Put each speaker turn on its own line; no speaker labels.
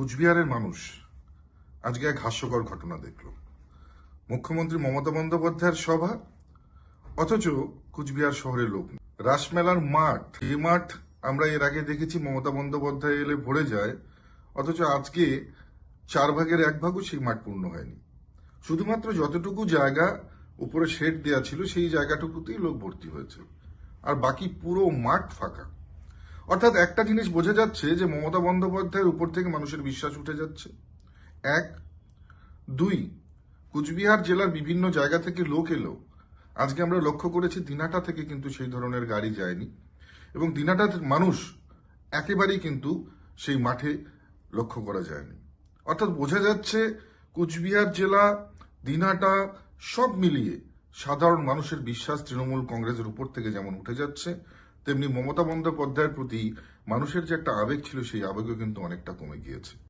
কুচবিহারের মানুষ আজকে এক হাস্যকর ঘটনা দেখল। মুখ্যমন্ত্রী মমতা বন্দ্যোপাধ্যায়ের সভা, অথচ কুচবিহার শহরে লোক রাসমেলার মাঠ এই মাঠ আমরা এর আগে দেখেছি, মমতা বন্দ্যোপাধ্যায় এলে ভরে যায়, অথচ আজকে চার ভাগের এক ভাগও সেই মাঠ পূর্ণ হয়নি। শুধুমাত্র যতটুকু জায়গা উপরে শেড দেওয়া ছিল, সেই জায়গাটুকুতেই লোক ভর্তি হয়েছে। আর বাকি পুরো মাঠ ফাঁকা। অর্থাৎ একটা জিনিস বোঝা যাচ্ছে যে মমতা বন্দ্যোপাধ্যায়ের উপর থেকে মানুষের বিশ্বাস উঠে যাচ্ছে। এক। দুই, কুচবিহার জেলার বিভিন্ন জায়গা থেকে লোক এলো। আজকে আমরা লক্ষ্য করেছি দিনাটা থেকে কিন্তু সেই ধরনের গাড়ি যায়নি এবং দিনাটার মানুষ একেবারেই কিন্তু সেই মাঠে লক্ষ্য করা যায়নি। অর্থাৎ বোঝা যাচ্ছে কুচবিহার জেলা, দিনাটা সব মিলিয়ে সাধারণ মানুষের বিশ্বাস তৃণমূল কংগ্রেসের উপর থেকে যেমন উঠে যাচ্ছে তেমনি মমতা বন্দ্যোপাধ্যায়ের প্রতি মানুষের যে একটা আবেগ ছিল, সেই আবেগও কিন্তু অনেকটা কমে গিয়েছে।